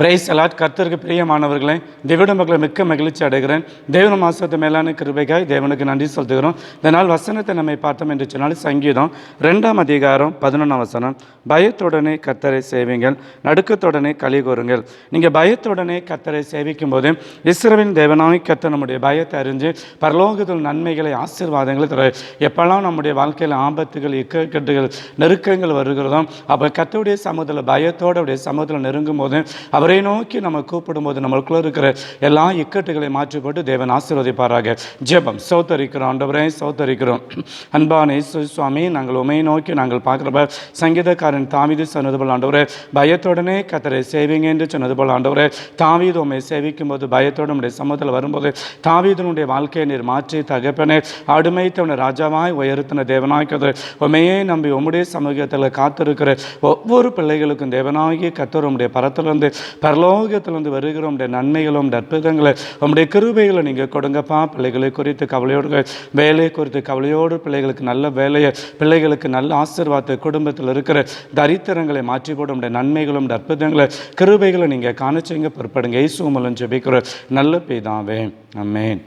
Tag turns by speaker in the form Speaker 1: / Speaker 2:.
Speaker 1: Price allot கர்த்தருக்கு பிரியமானவர்களே தேவிட மக்களை மிக்க மகிழ்ச்சி அடைகிறேன். தேவன மாசத்து மேலான கிருபைக்காய் தேவனுக்கு நன்றி செலுத்துகிறோம் இந்த நாள் வசனத்தை நம்மை பார்த்தோம் என்று சொன்னால் சங்கீதம் ரெண்டாம் அதிகாரம் பதினொன்றாம் வசனம். பயத்துடனே கத்தரை சேவிங்கள் நடுக்கத்துடனே களி கூறுங்கள் நீங்கள் பயத்துடனே கத்தரை சேவிக்கும் போது இஸ்ரவின் தேவனாய் கத்த நம்முடைய பயத்தை அறிஞ்சு பரலோகத்தில் நன்மைகளை ஆசீர்வாதங்களை தர எப்பெல்லாம் நம்முடைய வாழ்க்கையில் ஆபத்துகள் இக்கட்டுகள் நெருக்கங்கள் வருகிறதோ அப்போ கர்த்தருடைய சமூகத்தில் பயத்தோட சமூகத்தில் நெருங்கும் போது அவர் நோக்கி நம்ம கூப்பிடும்போது நம்மளுக்குள்ள இருக்கிற எல்லா இக்கட்டுகளை மாற்றி போட்டு தேவன் ஆசீர்வதிப்பாராக. ஜெபம். சௌத்தரிக்கிறோம். ஆண்டவரே சௌத்தரிக்கிறோம். அன்பான இயேசு சுவாமி நாங்கள் உமையை நோக்கி நாங்கள் பார்க்குறப்ப சங்கீதக்காரன் தாமீது சொன்னது போல் ஆண்டவரே பயத்துடனே கத்தரை சேவிங்க என்று சொன்னது போல் ஆண்டவரே தாவீது உண்மை சேவிக்கும் போது பயத்தோடு உடைய சமூகத்தில் வரும்போது தாவீதனுடைய வாழ்க்கையை நீர் மாற்றி தகப்பனே அடுமைத்தவனை ராஜாவாய் உயர்த்தின தேவனாய்க்கிறது உண்மையே நம்பி உம்முடைய சமூகத்தில் காத்திருக்கிற ஒவ்வொரு பிள்ளைகளுக்கும் தேவனாகி கத்தர் உம்முடைய பரத்திலிருந்து பரலோகத்திலிருந்து வருகிற உம்முடைய நன்மைகளும் அற்புதங்களை உங்களுடைய கிருபைகளை நீங்கள் கொடுங்கப்பா. பிள்ளைகளை குறித்து கவலையோடு வேலையை குறித்து கவலையோடு பிள்ளைகளுக்கு நல்ல வேலையை பிள்ளைகளுக்கு நல்ல ஆசீர்வாதத்தை குடும்பத்தில் இருக்கிற தரித்திரங்களை மாற்றி போட. உடைய நன்மைகளும் அற்புதங்களை கிருபைகளை நீங்கள் காணிச்சிங்க பொறுப்படுங்க. இயேசு மூலம் ஜெபிக்கிற நல்ல பெய்தாவே அம்மேன்